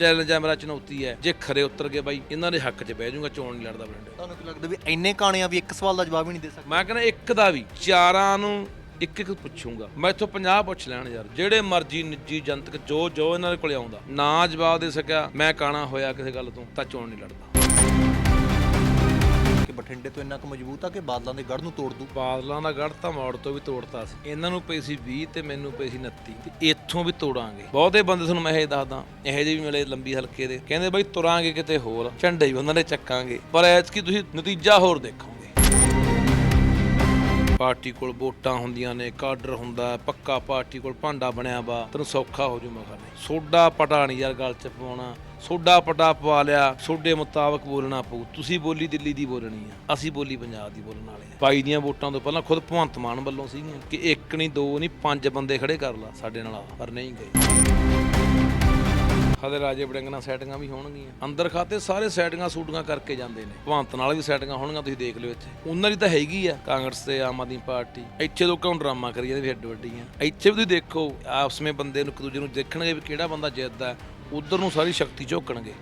Challenge ਹੈ ਮੇਰਾ ਚੁਣੌਤੀ ਹੈ। ਜੇ ਖਰੇ ਉਤਰ ਗਏ ਬਾਈ ਇਹਨਾਂ ਦੇ ਹੱਕ 'ਚ ਬਹਿ ਜਾਊਗਾ ਚੋਣ ਨਹੀਂ ਲੜਦਾ ਬਰਿੰਡੇ ਤੁਹਾਨੂੰ ਕੀ ਲੱਗਦਾ ਵੀ ਇੰਨੇ ਕਹਾਣੀਆਂ ਵੀ ਇੱਕ ਸਵਾਲ ਦਾ ਜਵਾਬ ਹੀ ਨਹੀਂ ਦੇ ਸਕਦੇ? ਮੈਂ ਕਹਿੰਦਾ ਇੱਕ ਦਾ ਵੀ ਚਾਰਾਂ ਨੂੰ ਇੱਕ ਇੱਕ ਪੁੱਛੂੰਗਾ। ਮੈਂ ਇੱਥੋਂ 50 ਪੁੱਛ ਲੈਣ ਯਾਰ। ਜਿਹੜੇ ਮਰਜ਼ੀ ਨਿੱਜੀ ਜਨਤਕ ਜੋ ਜੋ ਇਹਨਾਂ ਦੇ ਕੋਲੇ ਆਉਂਦਾ ਨਾ ਜਵਾਬ ਦੇ ਸਕਿਆ ਮੈਂ ਕਾਣਾ ਹੋਇਆ ਕਿਸੇ ਗੱਲ ਤੋਂ ਤਾਂ ਚੋਣ ਨਹੀਂ ਲੜਦਾ। ਬਠਿੰਡੇ ਤੋਂ ਇੰਨਾ ਕੁ ਮਜ਼ਬੂਤ ਆ ਕਿ ਬਾਦਲਾਂ ਦੇ ਗੜ ਨੂੰ ਤੋੜ ਦੂ ਬਾਦਲਾਂ ਦਾ ਗੜ ਤਾਂ ਮੋੜ ਤੋਂ ਵੀ ਤੋੜਤਾ ਸੀ। ਇਹਨਾਂ ਨੂੰ ਪਈ ਸੀ 20 ਤੇ ਮੈਨੂੰ ਪਈ ਸੀ 29 ਤੇ ਇੱਥੋਂ ਵੀ ਤੋੜਾਂਗੇ। ਬਹੁਤੇ ਬੰਦੇ ਤੁਹਾਨੂੰ ਮੈਂ ਇਹ ਦੱਸਦਾ, ਇਹੋ ਜਿਹੇ ਵੀ ਮਿਲੇ ਲੰਬੀ ਹਲਕੇ ਦੇ। ਕਹਿੰਦੇ ਬਾਈ ਤੁਰਾਂਗੇ ਕਿਤੇ ਹੋਰ, ਝੰਡੇ ਵੀ ਉਹਨਾਂ ਦੇ ਚੱਕਾਂਗੇ। ਪਰ ਐਤਕੀ ਤੁਸੀਂ ਨਤੀਜਾ ਹੋਰ ਦੇਖੋਗੇ। ਪਾਰਟੀ ਕੋਲ ਵੋਟਾਂ ਹੁੰਦੀਆਂ ਨੇ, ਕਾਡਰ ਹੁੰਦਾ, ਪੱਕਾ ਪਾਰਟੀ ਕੋਲ ਭਾਂਡਾ ਬਣਿਆ ਵਾ। ਤੈਨੂੰ ਸੌਖਾ ਹੋ ਜੂ ਮਖਾ ਨਹੀਂ ਸੋਡਾ ਪਟਾ ਨਹੀਂ ਯਾਰ ਗੱਲ ਚ ਪਾਉਣਾ। ਸੋਡਾ ਪਟਾ ਪਵਾ ਲਿਆ ਸੋਡੇ ਮੁਤਾਬਕ ਬੋਲਣਾ ਪਊ। ਤੁਸੀਂ ਬੋਲੀ ਦਿੱਲੀ ਦੀ ਬੋਲਣੀ ਆ ਅਸੀਂ ਬੋਲੀ ਪੰਜਾਬ ਦੀ ਬੋਲਣ ਵਾਲੇ ਆ। ਬਾਈ ਦੀਆਂ ਵੋਟਾਂ ਤੋਂ ਪਹਿਲਾਂ ਖੁਦ ਭਗਵੰਤ ਮਾਨ ਵੱਲੋਂ ਸੀਗੀਆਂ ਕਿ ਇੱਕ ਨਹੀਂ ਦੋ ਨਹੀਂ ਪੰਜ ਬੰਦੇ ਖੜੇ ਕਰ ਲਾ ਸਾਡੇ ਨਾਲ ਆ, ਪਰ ਨਹੀਂ ਗਏ। ਹਲੇ ਰਾਜੇ ਬੜਿੰਗ ਨਾਲ ਸੈਟਿੰਗਾਂ ਵੀ ਹੋਣਗੀਆਂ। ਅੰਦਰ ਖਾਤੇ ਸਾਰੇ ਸੈਟਿੰਗਾਂ ਸੂਟੀਆਂ ਕਰਕੇ ਜਾਂਦੇ ਨੇ। ਭਵੰਤ ਨਾਲ ਵੀ ਸੈਟਿੰਗਾਂ ਹੋਣਗੀਆਂ, ਤੁਸੀਂ ਦੇਖ ਲਿਓ ਇੱਥੇ। ਉਹਨਾਂ ਦੀ ਤਾਂ ਹੈਗੀ ਆ, ਕਾਂਗਰਸ ਤੇ ਆਮ ਆਦਮੀ ਪਾਰਟੀ। ਇੱਥੇ ਲੋਕਾਂ ਨੂੰ ਡਰਾਮਾ ਕਰੀ ਜਾਂਦੇ ਵੀ ਹੱਡ ਵੱਡੀਆਂ ਇੱਥੇ ਵੀ ਤੁਸੀਂ ਦੇਖੋ, ਆਪਸ ਵਿੱਚ ਬੰਦੇ ਨੂੰ ਇੱਕ ਦੂਜੇ ਨੂੰ ਦੇਖਣਗੇ ਵੀ ਕਿਹੜਾ ਬੰਦਾ ਜਿੱਤਦਾ ਉਧਰ ਨੂੰ ਸਾਰੀ ਸ਼ਕਤੀ ਝੋਕਣਗੇ।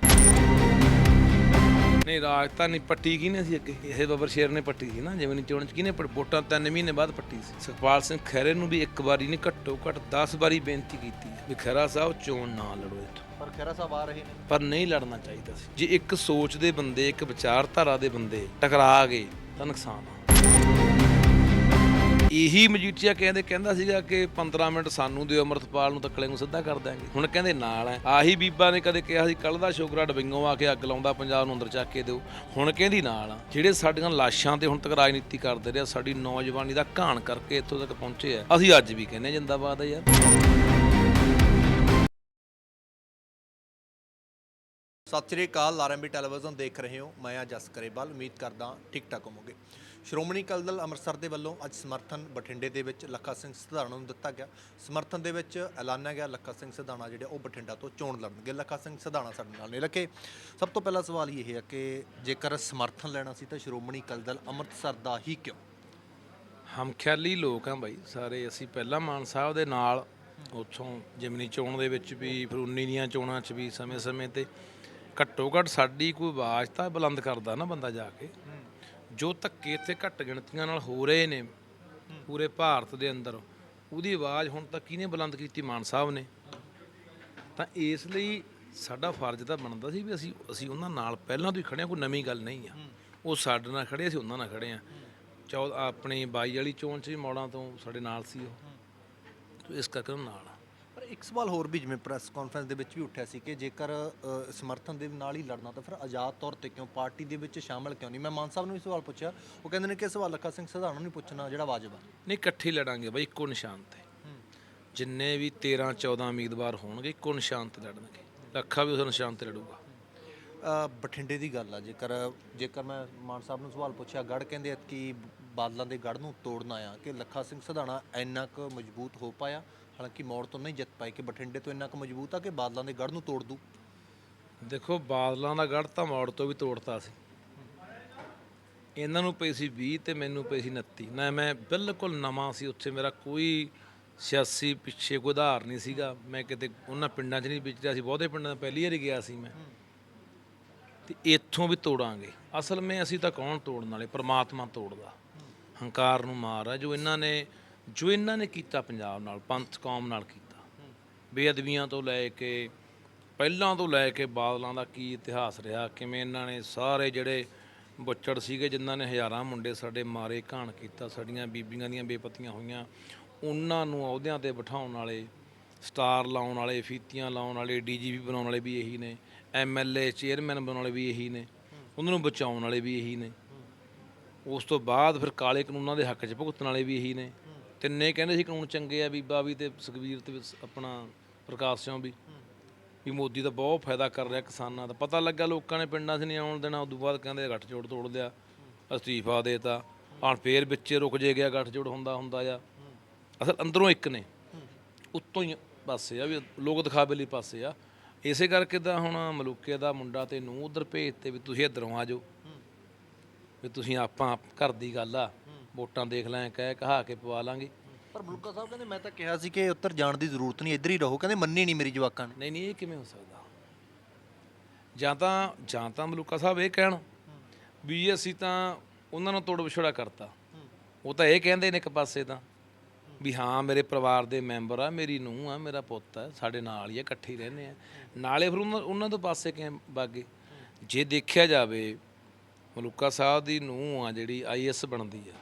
ਨਹੀਂ, ਰਾਜਧਾਨੀ ਪੱਟੀ ਕਿਹਨੇ ਸੀ ਅੱਗੇ? ਇਹ ਬਬਰ ਸ਼ੇਰ ਨੇ ਪੱਟੀ ਸੀ ਨਾ, ਜਿਵੇਂ ਨੀ ਚੋਣ ਚ ਕਿਹਨੇ ਵੋਟਾਂ ਤਿੰਨ ਮਹੀਨੇ ਬਾਅਦ ਪੱਟੀ ਸੀ। ਸੁਖਪਾਲ ਸਿੰਘ ਖਹਿਰੇ ਨੂੰ ਵੀ ਇੱਕ ਵਾਰੀ ਨਹੀਂ, ਘੱਟੋ ਘੱਟ 10 ਵਾਰੀ ਬੇਨਤੀ ਕੀਤੀ ਵੀ ਖਹਿਰਾ ਸਾਹਿਬ ਚੋਣ ਨਾ ਲੜੋ ਇੱਥੋਂ। ਪਰ ਖੈਰਾ ਸਾਹਿਬ ਆ ਰਹੇ ਨੇ। ਪਰ ਨਹੀਂ ਲੜਨਾ ਚਾਹੀਦਾ ਸੀ। ਜੇ ਇੱਕ ਸੋਚ ਦੇ ਬੰਦੇ, ਇੱਕ ਵਿਚਾਰਧਾਰਾ ਦੇ ਬੰਦੇ ਟਕਰਾ ਗਏ, ਤਾਂ ਨੁਕਸਾਨ ਆ। ਇਹੀ ਮਜੀਠੀਆ ਕਹਿੰਦੇ, ਕਹਿੰਦਾ ਸੀਗਾ ਕਿ 15 ਮਿੰਟ ਸਾਨੂੰ ਦਿਓ, ਅਮਰਤਪਾਲ ਨੂੰ ਤੱਕਲੇ ਨੂੰ ਸਿੱਧਾ ਕਰ ਦਾਂਗੇ ਹੁਣ ਕਹਿੰਦੇ ਨਾਲ ਹੈ। ਆਹੀ ਬੀਬਾ ਨੇ ਕਦੇ ਕਿਹਾ ਸੀ ਕੱਲ ਦਾ ਸ਼ੋਕਰਾ ਡਬਿੰਗੋਂ ਆ ਕੇ ਅੱਗ ਲਾਉਂਦਾ, ਪੰਜਾਬ ਨੂੰ ਅੰਦਰ ਚੱਕ ਕੇ ਦਿਓ। ਹੁਣ ਕਹਿੰਦੀ ਨਾਲ ਆ। ਜਿਹੜੇ ਸਾਡੀਆਂ ਲਾਸ਼ਾਂ ਤੇ ਹੁਣ ਤੱਕ ਰਾਜਨੀਤੀ ਕਰਦੇ ਰਿਹਾ ਸਾਡੀ ਨੌਜਵਾਨੀ ਦਾ ਘਾਣ ਕਰਕੇ ਇੱਥੋਂ ਤੱਕ ਪਹੁੰਚੇ ਆ। ਅਸੀਂ ਅੱਜ ਵੀ ਕਹਿੰਦੇ ਜਿੰਦਾਬਾਦ ਆ ਯਾਰ। ਸਤਿ ਸ੍ਰੀ ਅਕਾਲ ਆਰਐਮਬੀ ਟੈਲੀਵਿਜ਼ਨ ਦੇਖ ਰਹੇ ਹੋ। ਮੈਂ ਆ ਜਸ ਕਰੇਵਾਲ ਉਮੀਦ ਕਰਦਾ ਠੀਕ ਠਾਕ ਹੋਵੋਗੇ। ਸ਼੍ਰੋਮਣੀ ਅਕਾਲੀ ਦਲ ਅੰਮ੍ਰਿਤਸਰ ਦੇ ਵੱਲੋਂ ਅੱਜ ਸਮਰਥਨ ਬਠਿੰਡੇ ਦੇ ਵਿੱਚ ਲੱਖਾ ਸਿੰਘ ਸਿਧਾਣਾ ਨੂੰ ਦਿੱਤਾ ਗਿਆ। ਸਮਰਥਨ ਦੇ ਵਿੱਚ ਐਲਾਨਿਆ ਗਿਆ ਲੱਖਾ ਸਿੰਘ ਸਿਧਾਣਾ ਜਿਹੜੇ ਉਹ ਬਠਿੰਡਾ ਤੋਂ ਚੋਣ ਲੜਨਗੇ। ਲੱਖਾ ਸਿੰਘ ਸਿਧਾਣਾ ਸਾਡੇ ਨਾਲ ਨੇ ਲੱਕੇ ਸਭ ਤੋਂ ਪਹਿਲਾ ਸਵਾਲ ਇਹ ਹੈ ਕਿ ਜੇਕਰ ਸਮਰਥਨ ਲੈਣਾ ਸੀ ਤਾਂ ਸ਼੍ਰੋਮਣੀ ਅਕਾਲੀ ਦਲ ਅੰਮ੍ਰਿਤਸਰ ਦਾ ਹੀ ਕਿਉਂ? ਹਮਖਿਆਲੀ ਲੋਕ ਆ ਬਾਈ ਸਾਰੇ ਅਸੀਂ ਪਹਿਲਾਂ ਮਾਨ ਸਾਹਿਬ ਦੇ ਨਾਲ ਉੱਥੋਂ ਜਿਮਨੀ ਚੋਣ ਦੇ ਵਿੱਚ ਵੀ ਫਿਰ 19 ਦੀਆਂ ਚੋਣਾਂ 'ਚ ਵੀ ਸਮੇਂ-ਸਮੇਂ ਤੇ ਘੱਟੋ ਘੱਟ ਸਾਡੀ ਕੋਈ ਆਵਾਜ਼ ਤਾਂ ਬੁਲੰਦ ਕਰਦਾ ਨਾ ਬੰਦਾ ਜਾ ਕੇ। ਜੋ ਧੱਕੇ ਇੱਥੇ ਘੱਟ ਗਿਣਤੀਆਂ ਨਾਲ ਹੋ ਰਹੇ ਨੇ, ਪੂਰੇ ਭਾਰਤ ਦੇ ਅੰਦਰ, ਉਹਦੀ ਆਵਾਜ਼ ਹੁਣ ਤੱਕ ਕਿਹਨੇ ਬੁਲੰਦ ਕੀਤੀ ਮਾਨ ਸਾਹਿਬ ਨੇ? ਤਾਂ ਇਸ ਲਈ ਸਾਡਾ ਫਰਜ਼ ਤਾਂ ਬਣਦਾ ਸੀ ਵੀ ਅਸੀਂ ਅਸੀਂ ਉਹਨਾਂ ਨਾਲ ਪਹਿਲਾਂ ਤੋਂ ਹੀ ਖੜੇ ਹਾਂ, ਕੋਈ ਨਵੀਂ ਗੱਲ ਨਹੀਂ ਆ। ਉਹ ਸਾਡੇ ਨਾਲ ਖੜੇ ਅਸੀਂ ਉਹਨਾਂ ਨਾਲ ਖੜੇ ਆ ਚੌ, ਆਪਣੀ ਬਾਈ ਵਾਲੀ ਚੋਣ 'ਚ ਵੀ ਮੌੜਾਂ ਤੋਂ, ਸਾਡੇ ਨਾਲ ਸੀ ਉਹ। ਇਸ ਕਰਕੇ ਨਾਲ ਇੱਕ ਸਵਾਲ ਹੋਰ ਵੀ ਜਿਵੇਂ ਪ੍ਰੈਸ ਕਾਨਫਰੰਸ ਦੇ ਵਿੱਚ ਵੀ ਉੱਠਿਆ ਸੀ ਕਿ ਜੇਕਰ ਅ, ਸਮਰਥਨ ਦੇ ਨਾਲ ਹੀ ਲੜਨਾ ਤਾਂ ਫਿਰ ਆਜ਼ਾਦ ਤੌਰ ਤੇ ਕਿਉਂ ਪਾਰਟੀ ਦੇ ਵਿੱਚ ਸ਼ਾਮਲ ਕਿਉਂ ਨਹੀਂ? ਮੈਂ ਮਾਨ ਸਾਹਿਬ ਨੂੰ ਵੀ ਸਵਾਲ ਪੁੱਛਿਆ ਉਹ ਕਹਿੰਦੇ ਨੇ ਕਿ ਇਹ ਸਵਾਲ ਲੱਖਾ ਸਿੰਘ ਸਿਧਾਣਾ ਨੂੰ ਨਹੀਂ ਪੁੱਛਣਾ ਜਿਹੜਾ ਵਾਜਬ ਆ। ਨਹੀਂ ਇਕੱਠੇ ਲੜਾਂਗੇ ਬਾਈ ਇੱਕੋ ਨਿਸ਼ਾਨ ਤੇ। ਜਿੰਨੇ ਵੀ 13 14 ਉਮੀਦਵਾਰ ਹੋਣਗੇ ਇੱਕੋ ਨਿਸ਼ਾਨ ਤੇ ਲੜਨਗੇ। ਲੱਖਾ ਵੀ ਉਸ ਨਿਸ਼ਾਨ ਤੇ ਲੜੂਗਾ। ਅ, ਬਠਿੰਡੇ ਦੀ ਗੱਲ ਆ ਜੇਕਰ ਜੇਕਰ ਮੈਂ ਮਾਨ ਸਾਹਿਬ ਨੂੰ ਸਵਾਲ ਪੁੱਛਿਆ ਗੜ ਕਹਿੰਦੇ ਕਿ ਬਾਦਲਾਂ ਦੇ ਗੜ ਨੂੰ ਤੋੜਨਾ ਆ ਕਿ ਲੱਖਾ ਸਿੰਘ ਸਿਧਾਣਾ ਇੰਨਾ ਕੁ ਮਜ਼ਬੂਤ ਹੋ ਪਾਇਆ ਹਾਲਾਂਕਿ ਮੌੜ ਤੋਂ ਨਹੀਂ ਜਿੱਤ ਪਾਏ ਕਿ ਬਠਿੰਡੇ ਤੋਂ ਇੰਨਾ ਕੁ ਮਜ਼ਬੂਤ ਆ ਕਿ ਬਾਦਲਾਂ ਦੇ ਗੜ ਨੂੰ ਤੋੜ ਦੂ? ਦੇਖੋ, ਬਾਦਲਾਂ ਦਾ ਗੜ ਤਾਂ ਮੌੜ ਤੋਂ ਵੀ ਤੋੜਤਾ ਸੀ। ਇਹਨਾਂ ਨੂੰ ਪਈ ਸੀ 20 ਤੇ ਮੈਨੂੰ ਪਈ ਸੀ 29 ਨਾ ਮੈਂ ਬਿਲਕੁਲ ਨਵਾਂ ਸੀ ਉੱਥੇ, ਮੇਰਾ ਕੋਈ ਸਿਆਸੀ ਪਿੱਛੇ ਕੋਈ ਉਧਾਰ ਨਹੀਂ ਸੀਗਾ। ਮੈਂ ਕਿਤੇ ਉਹਨਾਂ ਪਿੰਡਾਂ 'ਚ ਨਹੀਂ ਵਿਚਰਿਆ ਸੀ, ਬਹੁਤੇ ਪਿੰਡਾਂ 'ਚ ਪਹਿਲੀ ਵਾਰੀ ਗਿਆ ਸੀ ਮੈਂ। ਤੇ ਇੱਥੋਂ ਵੀ ਤੋੜਾਂਗੇ। ਅਸਲ ਵਿੱਚ ਅਸੀਂ ਤਾਂ ਕੌਣ ਤੋੜਨ ਵਾਲੇ? ਪ੍ਰਮਾਤਮਾ ਤੋੜਦਾ। ਹੰਕਾਰ ਨੂੰ ਮਾਰ ਆ। ਜੋ ਇਹਨਾਂ ਨੇ ਜੋ ਇਹਨਾਂ ਨੇ ਕੀਤਾ ਪੰਜਾਬ ਨਾਲ, ਪੰਥ ਕੌਮ ਨਾਲ ਕੀਤਾ। ਬੇਅਦਬੀਆਂ ਤੋਂ ਲੈ ਕੇ, ਪਹਿਲਾਂ ਤੋਂ ਲੈ ਕੇ ਬਾਦਲਾਂ ਦਾ ਕੀ ਇਤਿਹਾਸ ਰਿਹਾ, ਕਿਵੇਂ ਇਹਨਾਂ ਨੇ ਸਾਰੇ ਜਿਹੜੇ ਬੁੱਚੜ ਸੀਗੇ, ਜਿਨ੍ਹਾਂ ਨੇ ਹਜ਼ਾਰਾਂ ਮੁੰਡੇ ਸਾਡੇ ਮਾਰੇ, ਘਾਣ ਕੀਤਾ, ਸਾਡੀਆਂ ਬੀਬੀਆਂ ਦੀਆਂ ਬੇਪਤੀਆਂ ਹੋਈਆਂ, ਉਹਨਾਂ ਨੂੰ ਅਹੁਦਿਆਂ ਤੇ ਬਿਠਾਉਣ ਵਾਲੇ, ਸਟਾਰ ਲਾਉਣ ਵਾਲੇ, ਫੀਤੀਆਂ ਲਾਉਣ ਵਾਲੇ, ਡੀਜੀਪੀ ਬਣਾਉਣ ਵਾਲੇ ਵੀ ਇਹੀ ਨੇ, ਐਮਐਲਏ, ਚੇਅਰਮੈਨ ਬਣਾਉਣ ਵਾਲੇ ਵੀ ਇਹੀ ਨੇ, ਉਹਨਾਂ ਨੂੰ ਬਚਾਉਣ ਵਾਲੇ ਵੀ ਇਹੀ ਨੇ। ਉਸ ਤੋਂ ਬਾਅਦ ਫਿਰ ਕਾਲੇ ਕਾਨੂੰਨਾਂ ਦੇ ਹੱਕ 'ਚ ਭੁਗਤਣ ਵਾਲੇ ਵੀ ਇਹੀ ਨੇ। ਤਿੰਨੇ ਕਹਿੰਦੇ ਸੀ ਕਾਨੂੰਨ ਚੰਗੇ ਆ, ਬੀਬਾ ਵੀ ਤੇ ਸੁਖਬੀਰ ਤੇ ਸ- ਆਪਣਾ ਪ੍ਰਕਾਸ਼ ਸਿੰਘ ਵੀ। ਵੀ ਮੋਦੀ ਦਾ ਬਹੁਤ ਫਾਇਦਾ ਕਰ ਰਿਹਾ ਕਿਸਾਨਾਂ ਦਾ। ਪਤਾ ਲੱਗਾ ਲੋਕਾਂ ਨੇ ਪਿੰਡਾਂ 'ਚ ਨਹੀਂ ਆਉਣ ਦੇਣਾ, ਉਦੋਂ ਬਾਅਦ ਕਹਿੰਦੇ ਗੱਠਜੋੜ ਤੋੜ ਲਿਆ, ਅਸਤੀਫਾ ਦੇਤਾ ਹੁਣ ਫੇਰ ਵਿੱਚੇ ਰੁਕ ਜੇ ਗਿਆ ਗੱਠਜੋੜ ਹੁੰਦਾ ਹੁੰਦਾ ਆ। ਅਸਲ ਅੰਦਰੋਂ ਇੱਕ ਨੇ। ਉੱਤੋਂ ਹੀ ਪਾਸੇ ਆ ਵੀ ਲੋਕ ਦਿਖਾਵੇ ਲਈ ਪਾਸੇ ਆ। ਇਸੇ ਕਰਕੇ ਤਾਂ ਹੁਣ ਮਲੂਕੇ ਦਾ ਮੁੰਡਾ ਤੇ ਨੂੰ ਉਧਰ ਭੇਜਤੇ ਵੀ ਤੁਸੀਂ ਇੱਧਰੋਂ ਆ ਜਾਓ। ਵੀ ਤੁਸੀਂ ਆਪਾਂ ਘਰ ਦੀ ਗੱਲ ਆ। ਵੋਟਾਂ ਦੇਖ ਲੈ ਕਹਿ ਕਹਾ ਕੇ ਪਵਾ ਲਾਂਗੇ। ਪਰ ਮਲੂਕਾ ਸਾਹਿਬ ਕਹਿੰਦੇ ਮੈਂ ਤਾਂ ਕਿਹਾ ਸੀ ਕਿ ਉੱਤਰ ਜਾਣ ਦੀ ਜ਼ਰੂਰਤ ਨਹੀਂ ਇੱਧਰ ਹੀ ਰਹੋ ਕਹਿੰਦੇ ਮੰਨੀ ਨਹੀਂ ਮੇਰੀ ਜਵਾਕਾਂ ਨੇ। ਨਹੀਂ ਨਹੀਂ ਇਹ ਕਿਵੇਂ ਹੋ ਸਕਦਾ? ਜਾਂ ਤਾਂ ਜਾਂ ਤਾਂ ਮਲੂਕਾ ਸਾਹਿਬ ਇਹ ਕਹਿਣ ਵੀ ਅਸੀਂ ਤਾਂ ਉਹਨਾਂ ਨੂੰ ਤੋੜ ਵਿਛੋੜਾ ਕਰਤਾ। ਉਹ ਤਾਂ ਇਹ ਕਹਿੰਦੇ ਨੇ ਇੱਕ ਪਾਸੇ ਤਾਂ ਵੀ ਹਾਂ ਮੇਰੇ ਪਰਿਵਾਰ ਦੇ ਮੈਂਬਰ ਆ ਮੇਰੀ ਨੂੰਹ ਆ ਮੇਰਾ ਪੁੱਤ ਆ ਸਾਡੇ ਨਾਲ ਹੀ ਆ ਇਕੱਠੇ ਹੀ ਰਹਿੰਦੇ ਆ। ਨਾਲੇ ਫਿਰ ਉਹਨਾਂ ਉਹਨਾਂ ਤੋਂ ਪਾਸੇ ਕਿਵੇਂ ਬਾਗੇ? ਜੇ ਦੇਖਿਆ ਜਾਵੇ ਮਲੂਕਾ ਸਾਹਿਬ ਦੀ ਨੂੰਹ ਆ ਜਿਹੜੀ ਆਈਐਸ ਬਣਦੀ ਆ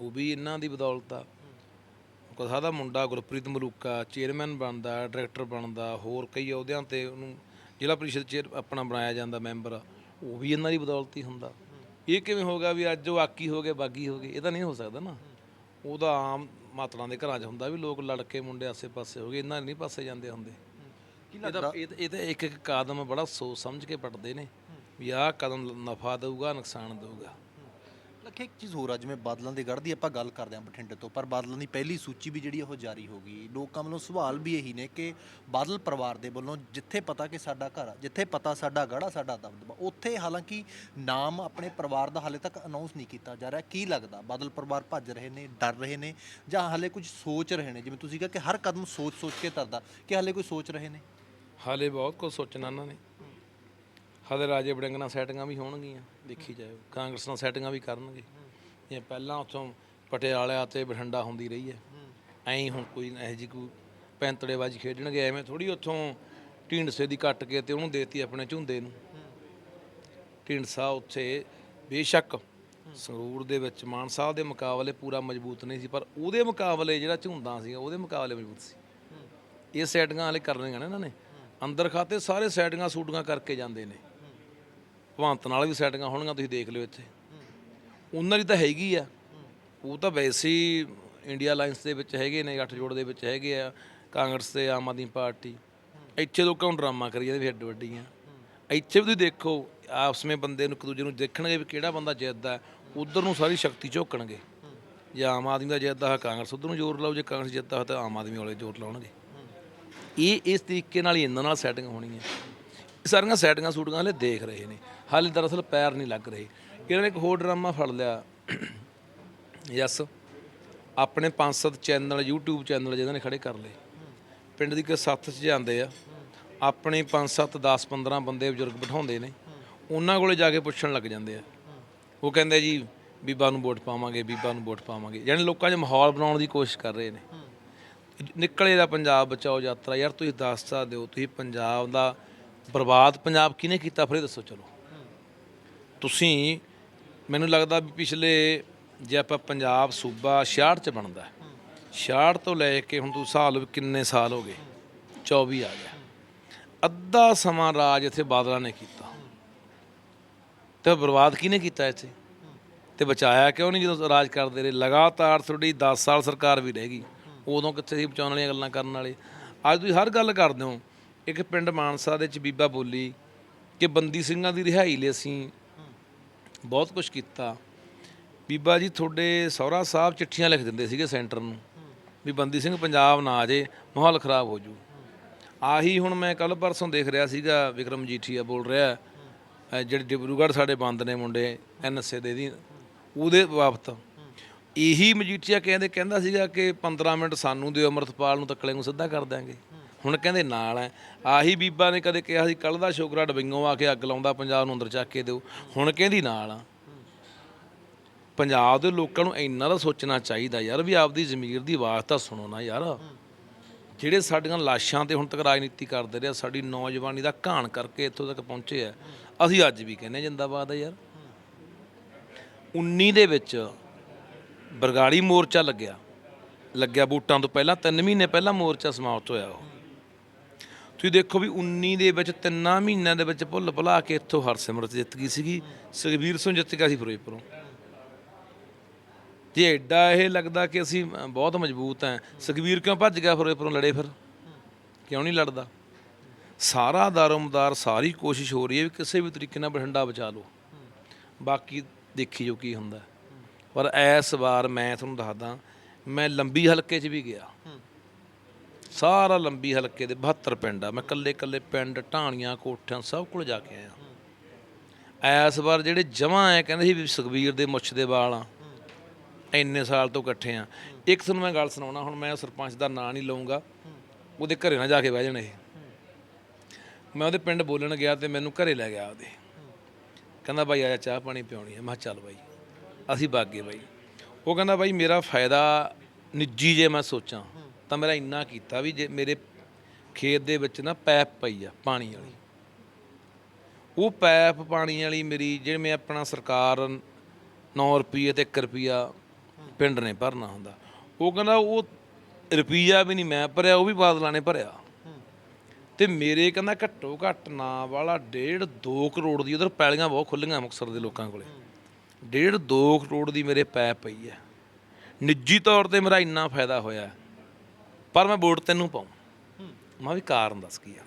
ਉਹ ਵੀ ਇਹਨਾਂ ਦੀ ਬਦੌਲਤ ਆ। ਸਾਹਿਬ ਦਾ ਮੁੰਡਾ ਗੁਰਪ੍ਰੀਤ ਮਲੂਕਾ ਚੇਅਰਮੈਨ ਬਣਦਾ ਡਾਇਰੈਕਟਰ ਬਣਦਾ ਹੋਰ ਕਈ ਅਹੁਦਿਆਂ ਤੇ ਉਹਨੂੰ ਜ਼ਿਲ੍ਹਾ ਪ੍ਰੀਸ਼ਦ ਚੇਅਰ ਆਪਣਾ ਬਣਾਇਆ ਜਾਂਦਾ ਮੈਂਬਰ ਉਹ ਵੀ ਇਹਨਾਂ ਦੀ ਬਦੌਲਤ ਹੀ ਹੁੰਦਾ। ਇਹ ਕਿਵੇਂ ਹੋਗਾ ਵੀ ਅੱਜ ਉਹ ਆਕੀ ਹੋ ਗਏ ਬਾਗੀ ਹੋ ਗਏ ਇਹ ਤਾਂ ਨਹੀਂ ਹੋ ਸਕਦਾ ਨਾ। ਉਹਦਾ ਆਮ ਮਾਤੜਾਂ ਦੇ ਘਰਾਂ 'ਚ ਹੁੰਦਾ ਵੀ ਲੋਕ ਲੜ ਕੇ ਮੁੰਡੇ ਆਸੇ-ਪਾਸੇ ਹੋ ਗਏ ਇਹਨਾਂ ਨਹੀਂ ਪਾਸੇ ਜਾਂਦੇ ਹੁੰਦੇ। ਤਾਂ- ਇਹ ਤਾਂ ਇੱਕ ਇੱਕ ਕਦਮ ਬੜਾ ਸੋਚ ਸਮਝ ਕੇ ਪੜਦੇ ਨੇ। ਵੀ ਆਹ ਕਦਮ ਨਫਾ ਦੇਊਗਾ ਨੁਕਸਾਨ ਦੇਊਗਾ। ਲੱਖੇ ਇੱਕ ਚੀਜ਼ ਹੋਰ ਆ, ਜਿਵੇਂ ਬਾਦਲਾਂ ਦੇ ਗੜ੍ਹ ਦੀ ਆਪਾਂ ਗੱਲ ਕਰਦੇ ਹਾਂ ਬਠਿੰਡੇ ਤੋਂ, ਪਰ ਬਾਦਲਾਂ ਦੀ ਪਹਿਲੀ ਸੂਚੀ ਵੀ ਜਿਹੜੀ ਉਹ ਜਾਰੀ ਹੋ ਗਈ। ਲੋਕਾਂ ਵੱਲੋਂ ਸਵਾਲ ਵੀ ਇਹੀ ਨੇ ਕਿ ਬਾਦਲ ਪਰਿਵਾਰ ਦੇ ਵੱਲੋਂ ਜਿੱਥੇ ਪਤਾ ਕਿ ਸਾਡਾ ਘਰ ਆ, ਜਿੱਥੇ ਪਤਾ ਸਾਡਾ ਗੜਾ ਸਾਡਾ ਦਬਦਬਾ ਉੱਥੇ ਹਾਲਾਂਕਿ ਨਾਮ ਆਪਣੇ ਪਰਿਵਾਰ ਦਾ ਹਾਲੇ ਤੱਕ ਅਨਾਉਂਸ ਨਹੀਂ ਕੀਤਾ ਜਾ ਰਿਹਾ। ਕੀ ਲੱਗਦਾ? ਬਾਦਲ ਪਰਿਵਾਰ ਭੱਜ ਰਹੇ ਨੇ, ਡਰ ਰਹੇ ਨੇ, ਜਾਂ ਹਾਲੇ ਕੁਝ ਸੋਚ ਰਹੇ ਨੇ? ਜਿਵੇਂ ਤੁਸੀਂ ਕਿਹਾ ਕਿ ਹਰ ਕਦਮ ਸੋਚ ਸੋਚ ਕੇ ਤਰਦਾ ਕਿ ਹਾਲੇ ਕੋਈ ਸੋਚ ਰਹੇ ਨੇ? ਹਾਲੇ ਬਹੁਤ ਕੁਝ ਸੋਚਣਾ ਇਹਨਾਂ ਨੇ। ਹਾਲੇ ਰਾਜੇ ਵੜਿੰਗ ਨਾਲ ਸੈਟਿੰਗਾਂ ਵੀ ਹੋਣਗੀਆਂ। ਦੇਖੀ ਜਾਇਓ ਕਾਂਗਰਸ ਨਾਲ ਸੈਟਿੰਗਾਂ ਵੀ ਕਰਨਗੇ। ਜੇ ਪਹਿਲਾਂ ਉੱਥੋਂ ਪਟਿਆਲਾ ਤੇ ਬਠਿੰਡਾ ਹੁੰਦੀ ਰਹੀ ਹੈ। ਐਂ ਹੁਣ ਕੋਈ ਇਹੋ ਜਿਹੀ ਕੋਈ ਪੈਂਤੜੇਬਾਜ਼ੀ ਖੇਡਣਗੇ। ਐਵੇਂ ਥੋੜੀ ਉੱਥੋਂ ਢੀਂਡਸੇ ਦੀ ਕੱਟ ਕੇ ਤੇ ਉਹਨੂੰ ਦੇਤੀ ਆਪਣੇ ਝੁੰਦੇ ਨੂੰ। ਢੀਂਡਸਾ ਉੱਥੇ ਬੇਸ਼ੱਕ ਸੰਗਰੂਰ ਦੇ ਵਿੱਚ ਮਾਨ ਸਾਹਿਬ ਦੇ ਮੁਕਾਬਲੇ ਪੂਰਾ ਮਜ਼ਬੂਤ ਨਹੀਂ ਸੀ, ਪਰ ਉਹਦੇ ਮੁਕਾਬਲੇ ਜਿਹੜਾ ਝੁੰਦਾ ਸੀ ਉਹਦੇ ਮੁਕਾਬਲੇ ਮਜ਼ਬੂਤ ਸੀ। ਇਹ ਸੈਟਿੰਗਾਂ ਵਾਲੇ ਕਰਨੀਆਂ ਨੇ ਇਹਨਾਂ ਨੇ। ਅੰਦਰ ਖਾਤੇ ਸਾਰੇ ਸੈਟਿੰਗਾਂ ਸੂਟੀਆਂ ਕਰਕੇ ਜਾਂਦੇ ਨੇ। ਭਵੰਤ ਨਾਲ ਵੀ ਸੈਟਿੰਗਾਂ ਹੋਣਗੀਆਂ, ਤੁਸੀਂ ਦੇਖ ਲਿਓ ਇੱਥੇ। ਉਹਨਾਂ ਦੀ ਤਾਂ ਹੈਗੀ ਆ। ਉਹ ਤਾਂ ਵੈਸੇ ਹੀ ਇੰਡੀਆ ਅਲਾਈਅੰਸ ਦੇ ਵਿੱਚ ਹੈਗੇ ਨੇ ਅੱਠ ਜੋੜ ਦੇ ਵਿੱਚ ਹੈਗੇ ਆ, ਕਾਂਗਰਸ ਤੇ ਆਮ ਆਦਮੀ ਪਾਰਟੀ। ਇੱਥੇ ਲੋਕਾਂ ਨੂੰ ਡਰਾਮਾ ਕਰੀ ਜਾਂਦੇ ਵੀ ਹੱਡ ਵੱਡੀਆਂ ਇੱਥੇ ਵੀ ਤੁਸੀਂ ਦੇਖੋ, ਆਪਸ ਵਿੱਚ ਬੰਦੇ ਨੂੰ ਇੱਕ ਦੂਜੇ ਨੂੰ ਦੇਖਣਗੇ ਵੀ ਕਿਹੜਾ ਬੰਦਾ ਜਿੱਤਦਾ ਉਧਰ ਨੂੰ ਸਾਰੀ ਸ਼ਕਤੀ ਝੋਕਣਗੇ। ਜੇ ਆਮ ਆਦਮੀ ਦਾ ਜਿੱਤਦਾ ਹੈ ਕਾਂਗਰਸ ਉਧਰ ਨੂੰ ਜ਼ੋਰ ਲਾਓ, ਜੇ ਕਾਂਗਰਸ ਜਿੱਤਦਾ ਹੈ ਤਾਂ ਆਮ ਆਦਮੀ ਵਾਲੇ ਜ਼ੋਰ ਲਾਉਣਗੇ। ਇਹ ਇਸ ਤਰੀਕੇ ਨਾਲ ਹੀ ਇਹਨਾਂ ਨਾਲ ਸੈਟਿੰਗ ਹੋਣੀ ਹੈ ਸਾਰੀਆਂ ਸੈਟਿੰਗਾਂ ਸੂਟੀਆਂ ਹਲੇ ਦੇਖ ਰਹੇ ਨੇ। ਹਾਲੇ ਦਰਅਸਲ ਪੈਰ ਨਹੀਂ ਲੱਗ ਰਹੇ। ਇਹਨਾਂ ਨੇ ਇੱਕ ਹੋਰ ਡਰਾਮਾ ਫੜ ਲਿਆ। ਯੈਸ, ਆਪਣੇ ਪੰਜ ਸੱਤ ਚੈਨਲ, YouTube ਚੈਨਲ ਜਿਹਨਾਂ ਨੇ ਖੜੇ ਕਰ ਲਏ। ਪਿੰਡ ਦੀ ਕਿ ਸੱਥ 'ਚ ਜਾਂਦੇ ਆ। ਆਪਣੇ 5 7 10 15 ਬੰਦੇ ਬਜ਼ੁਰਗ ਬਿਠਾਉਂਦੇ ਨੇ। ਉਹਨਾਂ ਕੋਲੇ ਜਾ ਕੇ ਪੁੱਛਣ ਲੱਗ ਜਾਂਦੇ ਆ। ਉਹ ਕਹਿੰਦੇ ਜੀ, ਬੀਬਾ ਨੂੰ ਵੋਟ ਪਾਵਾਂਗੇ, ਬੀਬਾ ਨੂੰ ਵੋਟ ਪਾਵਾਂਗੇ। ਯਾਨੀ ਲੋਕਾਂ 'ਚ ਮਾਹੌਲ ਬਣਾਉਣ ਦੀ ਕੋਸ਼ਿਸ਼ ਕਰ ਰਹੇ ਨੇ। ਨਿਕਲੇ ਦਾ ਪੰਜਾਬ ਬਚਾਓ ਯਾਤਰਾ। ਯਾਰ ਤੁਸੀਂ ਦੱਸ ਸਕਦੇ ਹੋ ਤੁਸੀਂ ਪੰਜਾਬ ਦਾ ਬਰਬਾਦ ਪੰਜਾਬ ਕਿਹਨੇ ਕੀਤਾ ਫਿਰ ਇਹ ਦੱਸੋ ਚਲੋ। ਤੁਸੀਂ, ਮੈਨੂੰ ਲੱਗਦਾ ਵੀ ਪਿਛਲੇ ਜੇ ਆਪਾਂ ਪੰਜਾਬ ਸੂਬਾ 66 ਚ ਬਣਦਾ 66 ਤੋਂ ਲੈ ਕੇ ਹੁਣ ਤੁਸੀਂ ਸਾਲ ਵੀ ਕਿੰਨੇ ਸਾਲ ਹੋ ਗਏ 24 ਆ ਗਿਆ। ਅੱਧਾ ਸਮਾਂ ਰਾਜ ਇੱਥੇ ਬਾਦਲਾਂ ਨੇ ਕੀਤਾ। ਤੇ ਬਰਬਾਦ ਕਿਹਨੇ ਕੀਤਾ ਇੱਥੇ? ਤੇ ਬਚਾਇਆ ਕਿਉਂ ਨਹੀਂ ਜਦੋਂ ਰਾਜ ਕਰਦੇ ਰਹੇ? ਲਗਾਤਾਰ ਤੁਹਾਡੀ 10 ਸਾਲ ਸਰਕਾਰ ਵੀ ਰਹੇਗੀ ਉਦੋਂ ਕਿੱਥੇ ਸੀ ਬਚਾਉਣ ਵਾਲੀਆਂ ਗੱਲਾਂ ਕਰਨ ਵਾਲੇ? ਅੱਜ ਤੁਸੀਂ ਹਰ ਗੱਲ ਕਰਦੇ ਹੋ। ਇੱਕ ਪਿੰਡ ਮਾਨਸਾ ਦੇ ਵਿੱਚ ਬੀਬਾ ਬੋਲੀ ਕਿ ਬੰਦੀ ਸਿੰਘਾਂ ਦੀ ਰਿਹਾਈ ਲਈ ਅਸੀਂ ਬਹੁਤ ਕੁਝ ਕੀਤਾ। ਬੀਬਾ ਜੀ ਤੁਹਾਡੇ ਸਹੁਰਾ ਸਾਹਿਬ ਚਿੱਠੀਆਂ ਲਿਖ ਦਿੰਦੇ ਸੀਗੇ ਸੈਂਟਰ ਨੂੰ ਵੀ ਬੰਦੀ ਸਿੰਘ ਪੰਜਾਬ ਨਾ ਆ ਜੇ, ਮਾਹੌਲ ਖਰਾਬ ਹੋ ਜੂ। ਆਹੀ ਹੁਣ ਮੈਂ ਕੱਲ ਪਰਸੋਂ ਦੇਖ ਰਿਹਾ ਸੀਗਾ, ਵਿਕਰਮ ਜੀਠੀਆ ਬੋਲ ਰਿਹਾ ਜਿਹੜੇ ਡਿਬਰੂਗੜ੍ਹ ਸਾਡੇ ਬੰਦ ਨੇ ਮੁੰਡੇ ਐਨਐਸਏ ਦੇ ਦੀ, ਉਹਦੇ ਵਾਪਤ ਇਹੀ ਮਜੀਠੀਆ ਕਹਿੰਦੇ, ਕਹਿੰਦਾ ਸੀਗਾ ਕਿ 15 ਮਿੰਟ ਸਾਨੂੰ ਦਿਓ, ਅਮਰਤਪਾਲ ਨੂੰ ਤੱਕਲੇ ਨੂੰ ਸਿੱਧਾ ਕਰ ਦਾਂਗੇ ਹੁਣ ਕਹਿੰਦੇ ਨਾਲ ਹੈ। ਆਹੀ ਬੀਬਾ ਨੇ ਕਦੇ ਕਿਹਾ ਸੀ ਕੱਲ ਦਾ ਸ਼ੋਕਰਾ ਡਬਿੰਗੋਂ ਆ ਕੇ ਅੱਗ ਲਾਉਂਦਾ, ਪੰਜਾਬ ਨੂੰ ਅੰਦਰ ਚੱਕ ਕੇ ਦਿਓ। ਹੁਣ ਕਹਿੰਦੀ ਨਾਲ ਆ। ਪੰਜਾਬ ਦੇ ਲੋਕਾਂ ਨੂੰ ਇੰਨਾ ਤਾਂ ਸੋਚਣਾ ਚਾਹੀਦਾ ਯਾਰ ਵੀ ਆਪਦੀ ਜ਼ਮੀਰ ਦੀ ਆਵਾਜ਼ ਤਾਂ ਸੁਣੋ ਨਾ ਯਾਰ। ਜਿਹੜੇ ਸਾਡੀਆਂ ਲਾਸ਼ਾਂ ਤੇ ਹੁਣ ਤੱਕ ਰਾਜਨੀਤੀ ਕਰਦੇ ਰਹੇ ਸਾਡੀ ਨੌਜਵਾਨੀ ਦਾ ਘਾਣ ਕਰਕੇ ਇੱਥੋਂ ਤੱਕ ਪਹੁੰਚੇ ਆ। ਅਸੀਂ ਅੱਜ ਵੀ ਕਹਿੰਦੇ ਜਿੰਦਾਬਾਦ ਆ ਯਾਰ। 19 ਦੇ ਵਿੱਚ ਬਰਗਾੜੀ ਮੋਰਚਾ ਲੱਗਿਆ। ਲੱਗਿਆ ਬੂਟਾਂ ਤੋਂ ਪਹਿਲਾਂ 3 ਮਹੀਨੇ ਪਹਿਲਾਂ ਮੋਰਚਾ ਸਮਾਪਤ ਹੋਇਆ ਉਹ। ਤੁਸੀਂ ਦੇਖੋ ਵੀ 19 ਦੇ ਵਿੱਚ ਤਿੰਨਾਂ ਮਹੀਨਿਆਂ ਦੇ ਵਿੱਚ ਭੁੱਲ ਭੁਲਾ ਕੇ ਇੱਥੋਂ ਹਰਸਿਮਰਤ ਜਿੱਤ ਗਈ ਸੀਗੀ। ਸੁਖਬੀਰ ਸਿੰਘ ਜਿੱਤ ਗਿਆ ਸੀ ਫਿਰੋਜ਼ਪੁਰੋਂ। ਜੇ ਐਡਾ ਇਹ ਲੱਗਦਾ ਕਿ ਅਸੀਂ ਬਹੁਤ ਮਜ਼ਬੂਤ ਹਾਂ, ਸੁਖਬੀਰ ਕਿਉਂ ਭੱਜ ਗਿਆ ਫਿਰੋਜ਼ਪੁਰੋਂ ਲੜੇ ਫਿਰ? ਕਿਉਂ ਨਹੀਂ ਲੜਦਾ? ਸਾਰਾ ਦਾਰੋਮਦਾਰ, ਸਾਰੀ ਕੋਸ਼ਿਸ਼ ਹੋ ਰਹੀ ਹੈ ਵੀ ਕਿਸੇ ਵੀ ਤਰੀਕੇ ਨਾਲ ਬਠਿੰਡਾ ਬਚਾ ਲਓ। ਬਾਕੀ ਦੇਖੀ ਜੋ ਕੀ ਹੁੰਦਾ। ਪਰ ਇਸ ਵਾਰ ਮੈਂ ਤੁਹਾਨੂੰ ਦੱਸਦਾ, ਮੈਂ ਲੰਬੀ ਹਲਕੇ 'ਚ ਵੀ ਗਿਆ। ਸਾਰਾ ਲੰਬੀ ਹਲਕੇ ਦੇ 72 ਪਿੰਡ ਆ। ਮੈਂ ਕੱਲੇ ਕੱਲੇ ਪਿੰਡ, ਢਾਣੀਆਂ, ਕੋਠਿਆਂ ਸਭ ਕੋਲ ਜਾ ਕੇ ਆਇਆ। ਇਸ ਵਾਰ ਜਿਹੜੇ ਜਮਾਂ ਐ ਕਹਿੰਦੇ ਸੀ ਵੀ ਸੁਖਬੀਰ ਦੇ ਮੁੱਛ ਦੇ ਵਾਲ ਆ। ਇੰਨੇ ਸਾਲ ਤੋਂ ਇਕੱਠੇ ਆ। ਇੱਕ ਤੁਹਾਨੂੰ ਮੈਂ ਗੱਲ ਸੁਣਾਉਣਾ, ਹੁਣ ਮੈਂ ਸਰਪੰਚ ਦਾ ਨਾਂ ਨਹੀਂ ਲਵਾਂਗਾ ਉਹਦੇ ਘਰੇ ਨਾ ਜਾ ਕੇ ਬਹਿ ਜਾਣ ਇਹ ਮੈਂ ਉਹਦੇ ਪਿੰਡ ਬੋਲਣ ਗਿਆ ਤੇ ਮੈਨੂੰ ਘਰੇ ਲੈ ਗਿਆ ਉਹਦੇ। ਕਹਿੰਦਾ, ਬਾਈ ਆਇਆ ਚਾਹ ਪਾਣੀ ਪਿਉਣੀ ਹੈ ਮੈਂ ਕਿਹਾ, ਚੱਲ ਬਾਈ, ਅਸੀਂ ਬਾਗੇ ਬਾਈ। ਉਹ ਕਹਿੰਦਾ, ਬਾਈ, ਮੇਰਾ ਫਾਇਦਾ ਨਿੱਜੀ ਜੇ ਮੈਂ ਸੋਚਾਂ। ਤਾਂ ਮੇਰਾ ਇੰਨਾ ਕੀਤਾ ਵੀ ਜੇ ਮੇਰੇ ਖੇਤ ਦੇ ਵਿੱਚ ਨਾ ਪੈਪ ਪਈ ਆ ਪਾਣੀ ਵਾਲੀ। ਉਹ ਪੈਪ ਪਾਣੀ ਵਾਲੀ ਮੇਰੀ ਜਿਵੇਂ ਮੈਂ ਆਪਣਾ ਸਰਕਾਰ 9 ਰੁਪਏ ਤੇ 1 ਰੁਪਿਆ ਪਿੰਡ ਨੇ ਭਰਨਾ ਹੁੰਦਾ, ਉਹ ਕਹਿੰਦਾ ਉਹ ਰੁਪਈਆ ਵੀ ਨਹੀਂ ਮੈਂ ਭਰਿਆ, ਉਹ ਵੀ ਬਾਦਲਾਂ ਨੇ ਭਰਿਆ। ਤੇ ਮੇਰੇ ਕਹਿੰਦਾ ਘੱਟੋ ਘੱਟ ਨਾ ਵਾਲਾ 1.5 2 ਕਰੋੜ ਦੀ, ਉਧਰ ਪੈਲੀਆਂ ਬਹੁਤ ਖੁੱਲੀਆਂ ਮੁਕਸਰ ਦੇ ਲੋਕਾਂ ਕੋਲੇ। 1.5 2 ਕਰੋੜ ਦੀ ਮੇਰੇ ਪੈਪ ਪਈ ਹੈ ਨਿੱਜੀ ਤੌਰ ਤੇ ਮੇਰਾ ਇੰਨਾ ਫਾਇਦਾ ਹੋਇਆ। ਪਰ ਮੈਂ ਵੋਟ ਤੈਨੂੰ ਪਾਉਂ। ਮੈਂ ਵੀ ਕਾਰਨ ਦੱਸ ਕੀ ਆ।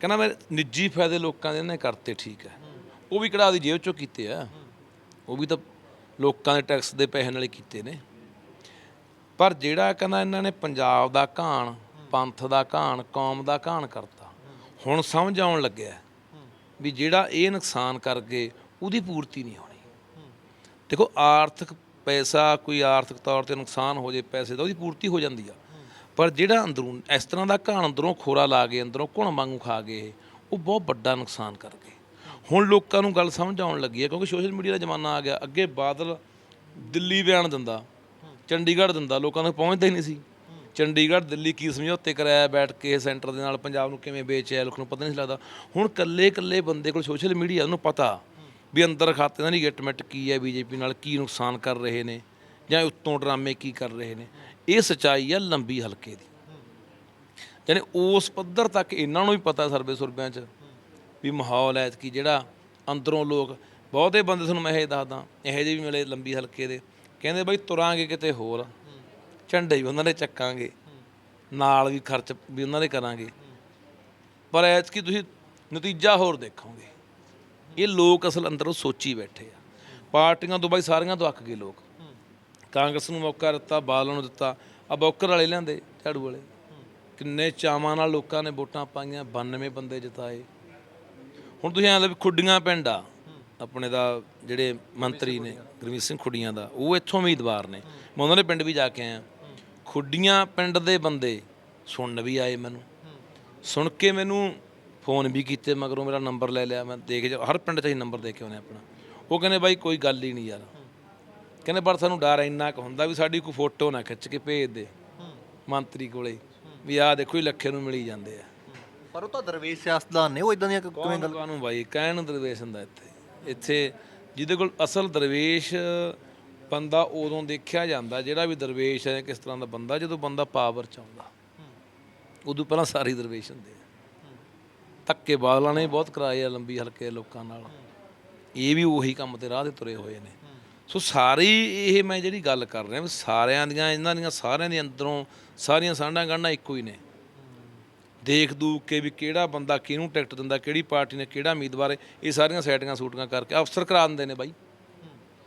ਕਹਿੰਦਾ ਮੈਂ ਨਿੱਜੀ ਫਾਇਦੇ ਲੋਕਾਂ ਦੇ ਨੇ ਕਰਤੇ ਠੀਕ ਹੈ ਉਹ ਵੀ ਕਿਹੜਾ ਦੀ ਜੇਬ ਚੋਂ ਕੀਤੇ ਆ। ਉਹ ਵੀ ਤਾਂ ਲੋਕਾਂ ਦੇ ਟੈਕਸ ਦੇ ਪੈਸੇ ਨਾਲ ਕੀਤੇ ਨੇ। ਪਰ ਜਿਹੜਾ ਕਹਿੰਦਾ ਇਹਨਾਂ ਨੇ ਪੰਜਾਬ ਦਾ ਘਾਣ, ਪੰਥ ਦਾ ਘਾਣ, ਕੌਮ ਦਾ ਘਾਣ ਕਰਤਾ, ਹੁਣ ਸਮਝ ਆਉਣ ਲੱਗਿਆ ਵੀ ਜਿਹੜਾ ਇਹ ਨੁਕਸਾਨ ਕਰ ਗਏ, ਉਹਦੀ ਪੂਰਤੀ ਨਹੀਂ ਹੋਣੀ। ਦੇਖੋ ਆਰਥਿਕ ਪੈਸਾ ਕੋਈ ਆਰਥਿਕ ਤੌਰ ਤੇ ਨੁਕਸਾਨ ਹੋ ਜੇ ਪੈਸੇ ਦਾ, ਉਹਦੀ ਪੂਰਤੀ ਹੋ ਜਾਂਦੀ ਆ। ਪਰ ਜਿਹੜਾ ਅੰਦਰੋਂ ਇਸ ਤਰ੍ਹਾਂ ਦਾ ਘਾਣ ਅੰਦਰੋਂ ਖੋਰਾ ਲਾ ਕੇ, ਅੰਦਰੋਂ ਘੁਣ ਵਾਂਗੂ ਖਾ ਗਏ ਉਹ ਬਹੁਤ ਵੱਡਾ ਨੁਕਸਾਨ ਕਰ ਗਏ। ਹੁਣ ਲੋਕਾਂ ਨੂੰ ਗੱਲ ਸਮਝ ਆਉਣ ਲੱਗੀ ਹੈ ਕਿਉਂਕਿ ਸੋਸ਼ਲ ਮੀਡੀਆ ਦਾ ਜ਼ਮਾਨਾ ਆ ਗਿਆ। ਅੱਗੇ ਬਾਦਲ ਦਿੱਲੀ ਬਿਆਨ ਦਿੰਦਾ, ਚੰਡੀਗੜ੍ਹ ਦਿੰਦਾ, ਲੋਕਾਂ ਤੱਕ ਪਹੁੰਚਦਾ ਹੀ ਨਹੀਂ ਸੀ। ਚੰਡੀਗੜ੍ਹ, ਦਿੱਲੀ ਕੀ ਸਮਝੌਤੇ ਕਰਾਇਆ, ਬੈਠ ਕੇ ਸੈਂਟਰ ਦੇ ਨਾਲ ਪੰਜਾਬ ਨੂੰ ਕਿਵੇਂ ਵੇਚਿਆ, ਲੋਕਾਂ ਨੂੰ ਪਤਾ ਨਹੀਂ ਲੱਗਦਾ। ਹੁਣ ਕੱਲੇ ਕੱਲੇ ਬੰਦੇ ਕੋਲ ਸੋਸ਼ਲ ਮੀਡੀਆ, ਉਹਨੂੰ ਪਤਾ ਵੀ ਅੰਦਰ ਖਾਤੇ ਦਾ ਨਹੀਂ ਗਿਟਮਿਟ ਕੀ ਹੈ, ਬੀਜੇਪੀ ਨਾਲ ਕੀ ਨੁਕਸਾਨ ਕਰ ਰਹੇ ਨੇ ਜਾਂ ਉੱਤੋਂ ਡਰਾਮੇ ਕੀ ਕਰ ਰਹੇ ਨੇ। ਇਹ ਸਚਾਈ ਆ ਲੰਬੀ ਹਲਕੇ ਦੀ। ਯਾਨੀ ਉਸ ਪੱਧਰ ਤੱਕ ਇਹਨਾਂ ਨੂੰ ਵੀ ਪਤਾ ਸਰਵੇ ਸੁਰਬਿਆਂ 'ਚ ਵੀ ਮਾਹੌਲ ਹੈ ਕਿ ਜਿਹੜਾ ਅੰਦਰੋਂ ਲੋਕ, ਬਹੁਤੇ ਬੰਦੇ ਤੁਹਾਨੂੰ ਮੈਂ ਇਹ ਦੱਸਦਾ, ਇਹੋ ਜਿਹੇ ਵੀ ਮਿਲੇ ਲੰਬੀ ਹਲਕੇ ਦੇ। ਕਹਿੰਦੇ ਬਾਈ ਤੁਰਾਂਗੇ ਕਿਤੇ ਹੋਰ, ਝੰਡੇ ਵੀ ਉਹਨਾਂ ਦੇ ਚੱਕਾਂਗੇ, ਨਾਲ ਵੀ ਖਰਚ ਵੀ ਉਹਨਾਂ ਦੇ ਕਰਾਂਗੇ। ਪਰ ਐਤਕੀ ਤੁਸੀਂ ਨਤੀਜਾ ਹੋਰ ਦੇਖੋਗੇ। ਇਹ ਲੋਕ ਅਸਲ ਅੰਦਰੋਂ ਸੋਚੀ ਬੈਠੇ ਆ। ਪਾਰਟੀਆਂ ਤੋਂ ਬਾਈ ਸਾਰੀਆਂ ਤੋਂ ਅੱਕ ਗਏ ਲੋਕ। ਕਾਂਗਰਸ ਨੂੰ ਮੌਕਾ ਦਿੱਤਾ, ਬਾਦਲ ਨੂੰ ਦਿੱਤਾ। ਆ ਬੌਕਰ ਵਾਲੇ ਲਿਆਂਦੇ, ਝਾੜੂ ਵਾਲੇ। ਕਿੰਨੇ ਚਾਵਾਂ ਨਾਲ ਲੋਕਾਂ ਨੇ ਵੋਟਾਂ ਪਾਈਆਂ 92 ਬੰਦੇ ਜਿਤਾਏ। ਹੁਣ ਤੁਸੀਂ ਐਂ ਵੀ ਖੁੱਡੀਆਂ ਪਿੰਡ ਆ, ਆਪਣੇ ਦਾ ਜਿਹੜੇ ਮੰਤਰੀ ਨੇ, ਗੁਰਮੀਤ ਸਿੰਘ ਖੁੱਡੀਆਂ ਦਾ, ਉਹ ਇੱਥੋਂ ਉਮੀਦਵਾਰ ਨੇ। ਮੈਂ ਉਹਨਾਂ ਦੇ ਪਿੰਡ ਵੀ ਜਾ ਕੇ ਆਇਆ। ਖੁੱਡੀਆਂ ਪਿੰਡ ਦੇ ਬੰਦੇ ਸੁਣਨ ਵੀ ਆਏ ਮੈਨੂੰ। ਸੁਣ ਕੇ ਮੈਨੂੰ ਫੋਨ ਵੀ ਕੀਤੇ, ਮਗਰੋਂ ਮੇਰਾ ਨੰਬਰ ਲੈ ਲਿਆ, ਮੈਂ ਦੇਖ ਜਾ, ਹਰ ਪਿੰਡ 'ਚ ਹੀ ਨੰਬਰ ਦੇ ਕੇ ਆਉਨੇ ਆਪਣਾ। ਉਹ ਕਹਿੰਦੇ, ਬਾਈ, ਕੋਈ ਗੱਲ ਹੀ ਨਹੀਂ ਯਾਰ। ਕਹਿੰਦੇ ਪਰ ਸਾਨੂੰ ਡਰ ਇੰਨਾ ਕੁ ਹੁੰਦਾ ਵੀ ਸਾਡੀ ਕੋਈ ਫੋਟੋ ਨਾ ਖਿੱਚ ਕੇ ਭੇਜ ਦੇ ਮੰਤਰੀ ਕੋਲੇ ਵੀ ਆਹ ਦੇਖੋ ਹੀ ਲੱਖੇ ਨੂੰ ਮਿਲੀ ਜਾਂਦੇ ਆ। ਪਰ ਉਹ ਤਾਂ ਦਰਵੇਸ਼ ਸਿਆਸਤਦਾਨ ਨੇ ਉਹ ਇਦਾਂ ਦੀਆਂ ਕਿਵੇਂ ਕੌਣ ਕਾਨੂੰ ਬਾਈ? ਕਹਿਣ ਨੂੰ ਦਰਵੇਸ਼ ਹੁੰਦਾ ਇੱਥੇ। ਇੱਥੇ ਜਿਹਦੇ ਕੋਲ ਅਸਲ ਦਰਵੇਸ਼ ਬੰਦਾ ਉਦੋਂ ਦੇਖਿਆ ਜਾਂਦਾ ਜਿਹੜਾ ਵੀ ਦਰਵੇਸ਼ ਹੈ ਕਿਸ ਤਰ੍ਹਾਂ ਦਾ ਬੰਦਾ ਜਦੋਂ ਬੰਦਾ ਪਾਵਰ ਚ ਆਉਂਦਾ। ਉਦੋਂ ਪਹਿਲਾਂ ਸਾਰੇ ਹੀ ਦਰਵੇਸ਼ ਹੁੰਦੇ ਆ। ਧੱਕੇ ਬਾਦਲਾਂ ਨੇ ਬਹੁਤ ਕਰਾਏ ਆ ਲੰਬੀ ਹਲਕੇ ਲੋਕਾਂ ਨਾਲ। ਇਹ ਵੀ ਉਹੀ ਕੰਮ ਤੇ ਰਾਹ ਤੇ ਤੁਰੇ ਹੋਏ ਨੇ। ਸੋ ਸਾਰੀ ਇਹ ਮੈਂ ਜਿਹੜੀ ਗੱਲ ਕਰ ਰਿਹਾ ਵੀ ਸਾਰਿਆਂ ਦੀਆਂ, ਇਹਨਾਂ ਦੀਆਂ ਸਾਰਿਆਂ ਦੇ ਅੰਦਰੋਂ ਸਾਰੀਆਂ ਸਾਂਢਾਂ ਗਾਂਢਾਂ ਇੱਕੋ ਹੀ ਨੇ। ਦੇਖ ਦੂਖ ਕੇ ਵੀ ਕਿਹੜਾ ਬੰਦਾ ਕਿਹਨੂੰ ਟਿਕਟ ਦਿੰਦਾ, ਕਿਹੜੀ ਪਾਰਟੀ ਨੇ ਕਿਹੜਾ ਉਮੀਦਵਾਰ ਹੈ, ਇਹ ਸਾਰੀਆਂ ਸੈਟਿੰਗਾਂ ਸੂਟਿੰਗਾਂ ਕਰਕੇ ਅਫਸਰ ਕਰਾ ਦਿੰਦੇ ਨੇ ਬਾਈ।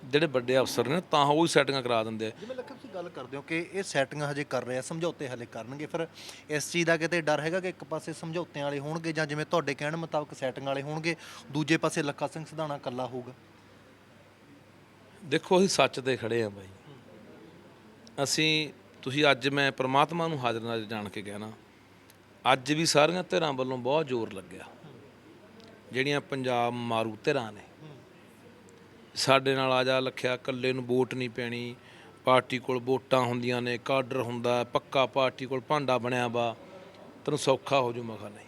ਜਿਹੜੇ ਵੱਡੇ ਅਫਸਰ ਨੇ ਤਾਂ ਉਹ ਹੀ ਸੈਟਿੰਗਾਂ ਕਰਾ ਦਿੰਦੇ ਆ। ਜਿਵੇਂ ਲੱਖਾ ਤੁਸੀਂ ਗੱਲ ਕਰਦੇ ਹੋ ਕਿ ਇਹ ਸੈਟਿੰਗਾਂ ਹਜੇ ਕਰ ਰਹੇ ਆ, ਸਮਝੌਤੇ ਹਲੇ ਕਰਨਗੇ, ਫਿਰ ਇਸ ਚੀਜ਼ ਦਾ ਕਿਤੇ ਡਰ ਹੈਗਾ ਕਿ ਇੱਕ ਪਾਸੇ ਸਮਝੌਤਿਆਂ ਵਾਲੇ ਹੋਣਗੇ ਜਾਂ ਜਿਵੇਂ ਤੁਹਾਡੇ ਕਹਿਣ ਮੁਤਾਬਕ ਸੈਟਿੰਗ ਵਾਲੇ ਹੋਣਗੇ, ਦੂਜੇ ਪਾਸੇ ਲੱਖਾ ਸਿੰਘ ਸਿਧਾਣਾ ਇਕੱਲਾ ਹੋਊਗਾ? ਦੇਖੋ, ਅਸੀਂ ਸੱਚ ਤੇ ਖੜੇ ਆ ਬਾਈ। ਅਸੀਂ, ਤੁਸੀਂ ਅੱਜ ਮੈਂ ਪ੍ਰਮਾਤਮਾ ਨੂੰ ਹਾਜ਼ਰ ਨਾਜ਼ਰ ਜਾਣ ਕੇ ਕਹਿਣਾ, ਅੱਜ ਵੀ ਸਾਰੀਆਂ ਧਿਰਾਂ ਵੱਲੋਂ ਬਹੁਤ ਜ਼ੋਰ ਲੱਗਿਆ। ਜਿਹੜੀਆਂ ਪੰਜਾਬ ਮਾਰੂ ਧਿਰਾਂ ਨੇ। ਸਾਡੇ ਨਾਲ ਆ ਜਾ ਲਖਿਆ, ਇਕੱਲੇ ਨੂੰ ਵੋਟ ਨਹੀਂ ਪੈਣੀ। ਪਾਰਟੀ ਕੋਲ ਵੋਟਾਂ ਹੁੰਦੀਆਂ ਨੇ, ਕਾਡਰ ਹੁੰਦਾ, ਪੱਕਾ ਪਾਰਟੀ ਕੋਲ ਭਾਂਡਾ ਬਣਿਆ ਵਾ। ਤੈਨੂੰ ਸੌਖਾ ਹੋ ਜੂ, ਮੈਂ ਨਹੀਂ।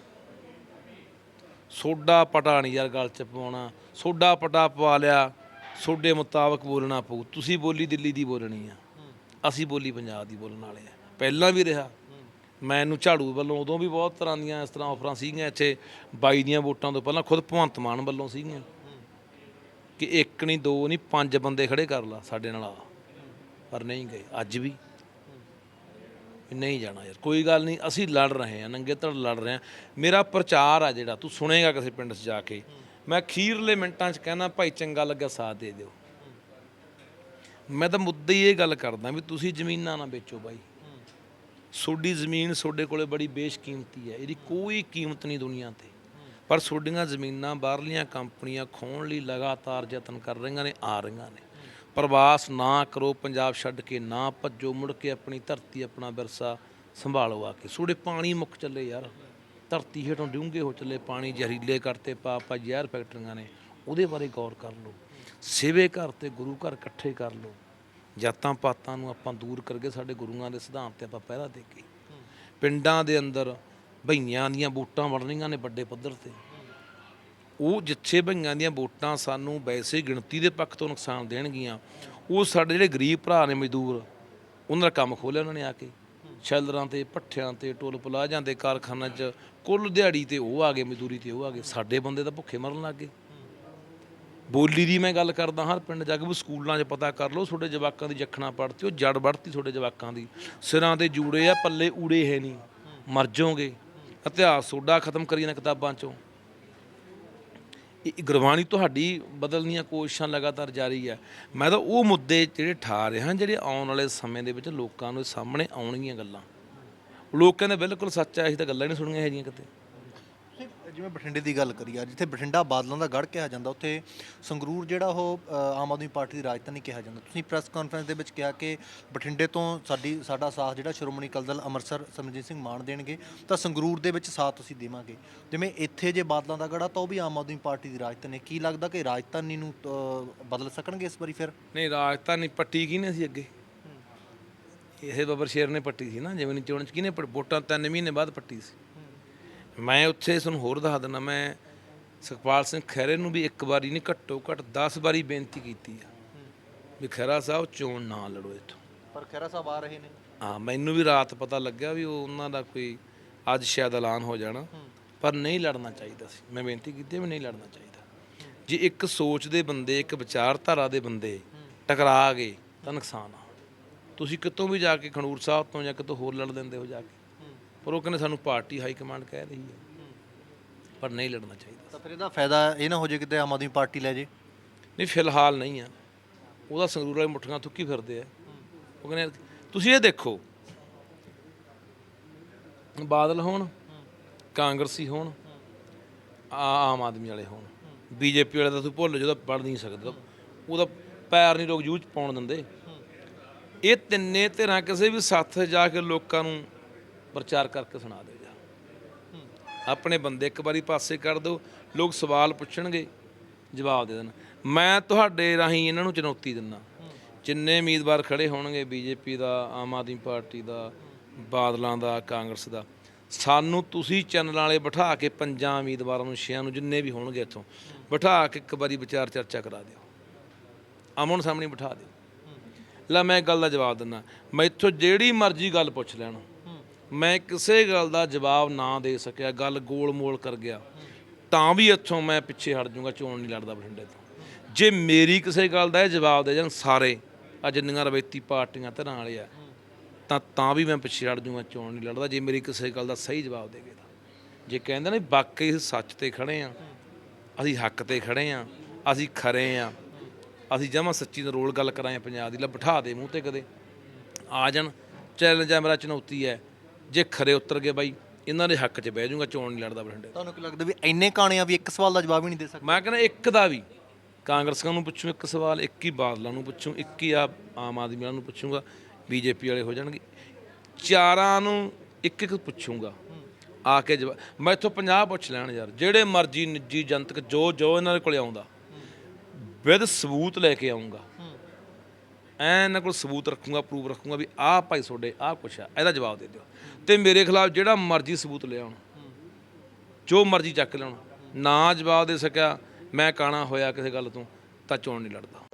ਸੋਡਾ ਪਟਾ ਨਹੀਂ ਯਾਰ ਗੱਲ ਚ ਪਵਾਉਣਾ। ਸੋਡਾ ਪਟਾ ਪਵਾ ਲਿਆ। ਤੁਹਾਡੇ ਮੁਤਾਬਕ ਬੋਲਣਾ ਪਊ। ਤੁਸੀਂ ਬੋਲੀ ਦਿੱਲੀ ਦੀ ਬੋਲਣੀ ਆ। ਅਸੀਂ ਬੋਲੀ ਪੰਜਾਬ ਦੀ ਬੋਲਣ ਵਾਲੇ ਆ। ਪਹਿਲਾਂ ਵੀ ਰਿਹਾ। ਮੈਨੂੰ ਝਾੜੂ ਵੱਲੋਂ ਉਦੋਂ ਵੀ ਬਹੁਤ ਤਰ੍ਹਾਂ ਦੀਆਂ ਇਸ ਤਰ੍ਹਾਂ ਆਫਰਾਂ ਸੀਗੀਆਂ ਇੱਥੇ। ਬਾਈ ਦੀਆਂ ਵੋਟਾਂ ਤੋਂ ਪਹਿਲਾਂ ਖੁਦ ਭਗਵੰਤ ਮਾਨ ਵੱਲੋਂ ਸੀਗੀਆਂ। ਕਿ ਇੱਕ ਨਹੀਂ, ਦੋ ਨਹੀਂ, ਪੰਜ ਬੰਦੇ ਖੜੇ ਕਰ ਲਾ ਸਾਡੇ ਨਾਲ ਆ। ਪਰ ਨਹੀਂ ਗਏ। ਅੱਜ ਵੀ। ਨਹੀਂ ਜਾਣਾ ਯਾਰ। ਕੋਈ ਗੱਲ ਨਹੀਂ, ਅਸੀਂ ਲੜ ਰਹੇ ਹਾਂ ਨੰਗੇ ਧੜ ਲੜ ਰਹੇ ਹਾਂ ਮੇਰਾ ਪ੍ਰਚਾਰ ਆ ਜਿਹੜਾ। ਤੂੰ ਸੁਣੇਗਾ ਕਿਸੇ ਪਿੰਡ 'ਚ ਜਾ ਕੇ। ਮੈਂ ਖੀਰਲੇ ਮਿੰਟਾਂ 'ਚ ਕਹਿਣਾ, ਭਾਈ ਚੰਗਾ ਲੱਗਾ ਸਾਥ ਦੇ ਦਿਓ। ਮੈਂ ਤਾਂ ਮੁੱਦੇ ਹੀ ਇਹ ਗੱਲ ਕਰਦਾ ਵੀ ਤੁਸੀਂ ਜ਼ਮੀਨਾਂ ਨਾ ਵੇਚੋ ਬਾਈ। ਤੁਹਾਡੀ ਜ਼ਮੀਨ ਤੁਹਾਡੇ ਕੋਲੇ ਬੜੀ ਬੇਸ਼ਕੀਮਤੀ ਹੈ, ਇਹਦੀ ਕੋਈ ਕੀਮਤ ਨਹੀਂ ਦੁਨੀਆ ਤੇ। ਪਰ ਤੁਹਾਡੀਆਂ ਜ਼ਮੀਨਾਂ ਬਾਹਰਲੀਆਂ ਕੰਪਨੀਆਂ ਖੋਣ ਲਈ ਲਗਾਤਾਰ ਯਤਨ ਕਰ ਰਹੀਆਂ ਨੇ, ਆ ਰਹੀਆਂ ਨੇ। ਪ੍ਰਵਾਸ ਨਾ ਕਰੋ, ਪੰਜਾਬ ਛੱਡ ਕੇ ਨਾ ਭੱਜੋ, ਮੁੜ ਕੇ ਆਪਣੀ ਧਰਤੀ ਆਪਣਾ ਵਿਰਸਾ ਸੰਭਾਲੋ ਆ ਕੇ। ਤੁਹਾਡੇ ਪਾਣੀ ਮੁੱਕ ਚੱਲੇ ਯਾਰ। ਧਰਤੀ ਹੇਠੋਂ ਡੂੰਘੇ ਹੋ ਚੱਲੇ ਪਾਣੀ, ਜ਼ਹਿਰੀਲੇ ਕਰਤੇ ਪਾ ਜ਼ਹਿਰ ਫੈਕਟਰੀਆਂ ਨੇ, ਉਹਦੇ ਬਾਰੇ ਗੌਰ ਕਰ ਲਓ। ਸਿਵੇ ਘਰ ਤੇ ਗੁਰੂ ਘਰ ਇਕੱਠੇ ਕਰ ਲਓ। ਜਾਤਾਂ ਪਾਤਾਂ ਨੂੰ ਆਪਾਂ ਦੂਰ ਕਰਕੇ ਸਾਡੇ ਗੁਰੂਆਂ ਦੇ ਸਿਧਾਂਤ ਤੇ ਆਪਾਂ ਪਹਿਰਾ ਦੇ ਕੇ। ਪਿੰਡਾਂ ਦੇ ਅੰਦਰ ਭਈਆਂ ਦੀਆਂ ਵੋਟਾਂ ਵੜ ਰਹੀਆਂ ਨੇ ਵੱਡੇ ਪੱਧਰ ਤੇ। ਉਹ ਜਿੱਥੇ ਭਈਆਂ ਦੀਆਂ ਵੋਟਾਂ ਸਾਨੂੰ ਵੈਸੇ ਗਿਣਤੀ ਦੇ ਪੱਖ ਤੋਂ ਨੁਕਸਾਨ ਦੇਣਗੀਆਂ, ਉਹ ਸਾਡੇ ਜਿਹੜੇ ਗਰੀਬ ਭਰਾ ਨੇ ਮਜ਼ਦੂਰ, ਉਹਨਾਂ ਦਾ ਕੰਮ ਖੋਲਿਆ ਉਹਨਾਂ ਨੇ ਆ ਕੇ। ਸ਼ੈਲਰਾਂ ਤੇ ਪੱਠਿਆਂ ਤੇ, ਟੋਲ ਪਲਾਜ਼ਾਂ ਤੇ ਕਾਰਖਾਨਿਆਂ 'ਚ ਕੁੱਲ ਦਿਹਾੜੀ ਤੇ ਉਹ ਆ ਗਏ, ਮਜ਼ਦੂਰੀ ਤੇ ਉਹ ਆ ਗਏ। ਸਾਡੇ ਬੰਦੇ ਤਾਂ ਭੁੱਖੇ ਮਰਨ ਲੱਗ ਗਏ। ਬੋਲੀ ਦੀ ਮੈਂ ਗੱਲ ਕਰਦਾ ਹਰ ਪਿੰਡ ਜਾ ਕੇ ਵੀ ਸਕੂਲਾਂ 'ਚ ਪਤਾ ਕਰ ਲਓ, ਤੁਹਾਡੇ ਜਵਾਕਾਂ ਦੀ ਜੱਖਣਾ ਪੜਤੀ, ਉਹ ਜੜ ਵੜਤੀ ਤੁਹਾਡੇ ਜਵਾਕਾਂ ਦੀ। ਸਿਰਾਂ ਤੇ ਜੂੜੇ ਆ, ਪੱਲੇ ਊੜੇ ਹੈ ਨਹੀਂ। ਮਰ ਜਾਓਗੇ। ਇਤਿਹਾਸ ਤੁਹਾਡਾ ਖਤਮ ਕਰੀਏ ਨਾ ਕਿਤਾਬਾਂ 'ਚੋਂ। ਇਹ ਗੁਰਬਾਣੀ ਤੁਹਾਡੀ ਬਦਲਣੀਆਂ ਕੋਸ਼ਿਸ਼ਾਂ ਲਗਾਤਾਰ ਜਾਰੀ ਹੈ। ਮੈਂ ਤਾਂ ਉਹ ਮੁੱਦੇ ਜਿਹੜੇ ਠਾ ਰਿਹਾ ਜਿਹੜੇ ਆਉਣ ਵਾਲੇ ਸਮੇਂ ਦੇ ਵਿੱਚ ਲੋਕਾਂ ਨੂੰ ਸਾਹਮਣੇ ਆਉਣਗੀਆਂ ਗੱਲਾਂ। ਲੋਕ ਕਹਿੰਦੇ ਬਿਲਕੁਲ ਸੱਚ ਹੈ, ਅਸੀਂ ਤਾਂ ਗੱਲਾਂ ਨਹੀਂ ਸੁਣੀਆਂ ਇਹ ਜੀਆਂ ਕਿਤੇ। ਜਿਵੇਂ ਬਠਿੰਡੇ ਦੀ ਗੱਲ ਕਰੀ ਆ ਜਿੱਥੇ ਬਠਿੰਡਾ ਬਾਦਲਾਂ ਦਾ ਗੜ ਕਿਹਾ ਜਾਂਦਾ ਉੱਥੇ ਸੰਗਰੂਰ ਜਿਹੜਾ ਉਹ ਅ, ਆਮ ਆਦਮੀ ਪਾਰਟੀ ਦੀ ਰਾਜਧਾਨੀ ਕਿਹਾ ਜਾਂਦਾ। ਤੁਸੀਂ ਪ੍ਰੈਸ ਕਾਨਫਰੰਸ ਦੇ ਵਿੱਚ ਕਿਹਾ ਕਿ ਬਠਿੰਡੇ ਤੋਂ ਸਾਡੀ ਸਾਡਾ ਸਾਥ ਜਿਹੜਾ ਸ਼੍ਰੋਮਣੀ ਅਕਾਲੀ ਦਲ ਅੰਮ੍ਰਿਤਸਰ ਸਿਮਰਜੀਤ ਸਿੰਘ ਮਾਨ ਦੇਣਗੇ ਤਾਂ ਸੰਗਰੂਰ ਦੇ ਵਿੱਚ ਸਾਥ ਤੁਸੀਂ ਦੇਵਾਂਗੇ। ਜਿਵੇਂ ਇੱਥੇ ਜੇ ਬਾਦਲਾਂ ਦਾ ਗੜਾ ਤਾਂ ਉਹ ਵੀ ਆਮ ਆਦਮੀ ਪਾਰਟੀ ਦੀ ਰਾਜਧਾਨੀ ਹੈ। ਕੀ ਲੱਗਦਾ ਕਿ ਰਾਜਧਾਨੀ ਨੂੰ ਅ, ਬਦਲ ਸਕਣਗੇ ਇਸ ਵਾਰੀ ਫਿਰ? ਨਹੀਂ ਰਾਜਧਾਨੀ ਪੱਟੀ ਕਿਹਨੇ ਸੀ ਅੱਗੇ? ਇਹ ਬੱਬਰ ਸ਼ੇਰ ਨੇ ਪੱਟੀ ਸੀ ਨਾ ਜਿਵੇਂ ਚੋਣ ਚ ਕਿਹਨੇ ਪ- ਵੋਟਾਂ ਤਿੰਨ ਮਹੀਨੇ ਬਾਅਦ ਪੱਟੀ ਸੀ। ਮੈਂ ਉੱਥੇ ਤੁਹਾਨੂੰ ਹੋਰ ਦੱਸ ਦਿੰਦਾ ਮੈਂ ਸੁਖਪਾਲ ਸਿੰਘ ਖਹਿਰੇ ਨੂੰ ਵੀ ਇੱਕ ਵਾਰੀ ਨਹੀਂ ਘੱਟੋ ਘੱਟ 10 ਵਾਰੀ ਬੇਨਤੀ ਕੀਤੀ ਆ ਵੀ ਖਹਿਰਾ ਸਾਹਿਬ ਚੋਣ ਨਾ ਲੜੋ ਇੱਥੋਂ। ਪਰ ਖੈਰਾ ਸਾਹਿਬ ਆ ਰਹੇ ਨੇ। ਹਾਂ ਮੈਨੂੰ ਵੀ ਰਾਤ ਪਤਾ ਲੱਗਿਆ ਵੀ ਉਹ ਉਹਨਾਂ ਦਾ ਕੋਈ ਅੱਜ ਸ਼ਾਇਦ ਐਲਾਨ ਹੋ ਜਾਣਾ ਪਰ ਨਹੀਂ ਲੜਨਾ ਚਾਹੀਦਾ ਸੀ। ਮੈਂ ਬੇਨਤੀ ਕੀਤੀ ਵੀ ਨਹੀਂ ਲੜਨਾ ਚਾਹੀਦਾ। ਜੇ ਇੱਕ ਸੋਚ ਦੇ ਬੰਦੇ ਇੱਕ ਵਿਚਾਰਧਾਰਾ ਦੇ ਬੰਦੇ ਟਕਰਾ ਗਏ ਤਾਂ ਨੁਕਸਾਨ ਆ। ਤੁਸੀਂ ਕਿਤੋਂ ਵੀ ਜਾ ਕੇ ਖਣੂਰ ਸਾਹਿਬ ਤੋਂ ਜਾਂ ਕਿਤੋਂ ਹੋਰ ਲੜ ਦਿੰਦੇ ਹੋ ਜਾ ਕੇ। ਪਰ ਉਹ ਕਹਿੰਦੇ ਸਾਨੂੰ ਪਾਰਟੀ ਹਾਈ ਕਮਾਂਡ ਕਹਿ ਰਹੀ ਹੈ। ਪਰ ਨਹੀਂ ਲੜਨਾ ਚਾਹੀਦਾ। ਤਾਂ ਫਿਰ ਇਹਦਾ ਫਾਇਦਾ ਇਹ ਨਾ ਹੋ ਜੇ ਕਿਤੇ ਆਮ ਆਦਮੀ ਪਾਰਟੀ ਲੈ ਜੇ। ਨਹੀਂ ਫਿਲਹਾਲ ਨਹੀਂ ਆ। ਉਹਦਾ ਸੰਗਰੂਰ ਵਾਲੇ ਮੁੱਠੀਆਂ ਥੁੱਕੀ ਫਿਰਦੇ ਆ। ਉਹ ਕਹਿੰਦੇ ਤੁਸੀਂ ਇਹ ਦੇਖੋ। ਬਾਦਲ ਹੋਣ ਕਾਂਗਰਸੀ ਹੋਣ ਆ ਆਮ ਆਦਮੀ ਵਾਲੇ ਹੋਣ। ਬੀਜੇਪੀ ਵਾਲੇ ਤਾਂ ਤੁਸੀਂ ਭੁੱਲ ਜਦੋਂ ਪੜ ਨਹੀਂ ਸਕਦੇ। ਉਹਦਾ ਪੈਰ ਨਹੀਂ ਲੋਕ ਜੂਝ ਪਾਉਣ ਦਿੰਦੇ। ਇਹ ਤਿੰਨੇ ਧਿਰਾਂ ਕਿਸੇ ਵੀ ਸਾਥ ਜਾ ਕੇ ਲੋਕਾਂ ਨੂੰ ਪ੍ਰਚਾਰ ਕਰਕੇ ਸੁਣਾ ਦਿਓ ਜਾ ਆਪਣੇ ਬੰਦੇ ਇੱਕ ਵਾਰੀ ਪਾਸੇ ਕਰ ਦਿਓ, ਲੋਕ ਸਵਾਲ ਪੁੱਛਣਗੇ, ਜਵਾਬ ਦੇ ਦੇਣ। ਮੈਂ ਤੁਹਾਡੇ ਰਾਹੀਂ ਇਹਨਾਂ ਨੂੰ ਚੁਣੌਤੀ ਦਿੰਦਾ ਜਿੰਨੇ ਉਮੀਦਵਾਰ ਖੜੇ ਹੋਣਗੇ, ਬੀਜੇਪੀ ਦਾ, ਆਮ ਆਦਮੀ ਪਾਰਟੀ ਦਾ, ਬਾਦਲਾਂ ਦਾ, ਕਾਂਗਰਸ ਦਾ, ਸਾਨੂੰ ਤੁਸੀਂ ਚੈਨਲ ਵਾਲੇ ਬਿਠਾ ਕੇ ਪੰਜਾਂ ਉਮੀਦਵਾਰਾਂ ਨੂੰ, ਛਿਆਂ ਨੂੰ ਜਿੰਨੇ ਵੀ ਹੋਣਗੇ ਇੱਥੋਂ, ਬਿਠਾ ਕੇ ਇੱਕ ਵਾਰੀ ਵਿਚਾਰ ਚਰਚਾ ਕਰਾ ਦਿਓ। ਆਮਣ ਸਾਹਮਣੇ ਬਿਠਾ ਦਿਓ। ਲੈ ਮੈਂ ਇੱਕ ਗੱਲ ਦਾ ਜਵਾਬ ਦਿੰਦਾ ਮੈਥੋਂ ਜਿਹੜੀ ਮਰਜ਼ੀ ਗੱਲ ਪੁੱਛ ਲੈਣ। ਮੈਂ ਕਿਸੇ ਗੱਲ ਦਾ ਜਵਾਬ ਨਾ ਦੇ ਸਕਿਆ, ਗੱਲ ਗੋਲ-ਮੋਲ ਕਰ ਗਿਆ। ਤਾਂ ਵੀ ਇੱਥੋਂ ਮੈਂ ਪਿੱਛੇ ਹਟ ਜਾਊਂਗਾ, ਚੋਣ ਨਹੀਂ ਲੜਦਾ ਬਠਿੰਡੇ ਤੋਂ। ਜੇ ਮੇਰੀ ਕਿਸੇ ਗੱਲ ਦਾ ਇਹ ਜਵਾਬ ਦੇ ਜਾਣ ਸਾਰੇ, ਆ ਜਿੰਨੀਆਂ ਰਵੈਤੀ ਪਾਰਟੀਆਂ ਧਰਾਂ ਵਾਲੇ ਆ, ਤਾਂ ਤਾਂ ਵੀ ਮੈਂ ਪਿੱਛੇ ਹਟ ਜਾਊਂਗਾ, ਚੋਣ ਨਹੀਂ ਲੜਦਾ, ਜੇ ਮੇਰੀ ਕਿਸੇ ਗੱਲ ਦਾ ਸਹੀ ਜਵਾਬ ਦੇਗੇ ਤਾਂ। ਜੇ ਕਹਿੰਦੇ ਨੇ ਵਾਕਈ ਅਸੀਂ ਸੱਚ ਤੇ ਖੜੇ ਆ, ਅਸੀਂ ਹੱਕ ਤੇ ਖੜੇ ਆ, ਅਸੀਂ ਖਰੇ ਆ, ਅਸੀਂ ਜਮਾਂ ਸੱਚੀ ਦਾ ਰੋਲ ਗੱਲ ਕਰਾਂ ਪੰਜਾਬ ਦੀ ਲੈ ਬਿਠਾ ਦੇ ਮੂੰਹ ਤੇ ਕਦੇ। ਆ ਜਾਣ, ਚੈਲੰਜ ਆ ਮੇਰਾ ਚੁਣੌਤੀ ਹੈ। ਜੇ ਖਰੇ ਉਤਰ ਗਏ ਬਾਈ ਇਹਨਾਂ ਦੇ ਹੱਕ 'ਚ ਬਹਿ ਜਾਊਂਗਾ ਚੋਣ ਨਹੀਂ ਲੜਦਾ ਬਠਿੰਡੇ। ਤੁਹਾਨੂੰ ਕੀ ਲੱਗਦਾ ਵੀ ਇੰਨੇ ਕਾਣੇ ਆ ਵੀ ਇੱਕ ਸਵਾਲ ਦਾ ਜਵਾਬ ਹੀ ਨਹੀਂ ਦੇ ਸਕਦੇ? ਮੈਂ ਕਹਿੰਦਾ ਇੱਕ ਦਾ ਵੀ। ਕਾਂਗਰਸੀਆਂ ਨੂੰ ਪੁੱਛੂ ਇੱਕ ਸਵਾਲ ਇੱਕ ਹੀ ਬਾਦਲਾਂ ਨੂੰ ਪੁੱਛੂ ਇੱਕ ਹੀ ਆ ਆਮ ਆਦਮੀ ਵਾਲਿਆਂ ਨੂੰ ਪੁੱਛੂੰਗਾ ਬੀਜੇਪੀ ਵਾਲੇ ਹੋ ਜਾਣਗੇ। ਚਾਰਾਂ ਨੂੰ ਇੱਕ ਇੱਕ ਪੁੱਛੂੰਗਾ। ਆ ਕੇ ਜਵਾ- ਮੈਂ ਇੱਥੋਂ 50 ਪੁੱਛ ਲੈਣ ਯਾਰ ਜਿਹੜੇ ਮਰਜ਼ੀ ਨਿੱਜੀ ਜਨਤਕ ਜੋ ਜੋ ਇਹਨਾਂ ਦੇ ਕੋਲੇ ਆਉਂਦਾ ਵਿਦ ਸਬੂਤ ਲੈ ਕੇ ਆਉਂਗਾ। ਐ ਇਹਨਾਂ ਕੋਲ ਸਬੂਤ ਰੱਖੂੰਗਾ ਪ੍ਰੂਫ ਰੱਖੂੰਗਾ ਵੀ ਆਹ ਭਾਈ ਤੁਹਾਡੇ, ਆਹ ਕੁਛ ਆ। ਇਹਦਾ ਜਵਾਬ ਦੇ ਦਿਓ। ਤੇ ਮੇਰੇ ਖਿਲਾਫ ਜਿਹੜਾ ਮਰਜ਼ੀ ਸਬੂਤ ਲਿਆਉਣ ਜੋ ਮਰਜ਼ੀ ਚੱਕ ਲੈਣ। ਨਾ ਜਵਾਬ ਦੇ ਸਕਿਆ, ਮੈਂ ਕਾਣਾ ਹੋਇਆ ਕਿਸੇ ਗੱਲ ਤੋਂ, ਤਾਂ ਚੋਣ ਨਹੀਂ ਲੜਦਾ।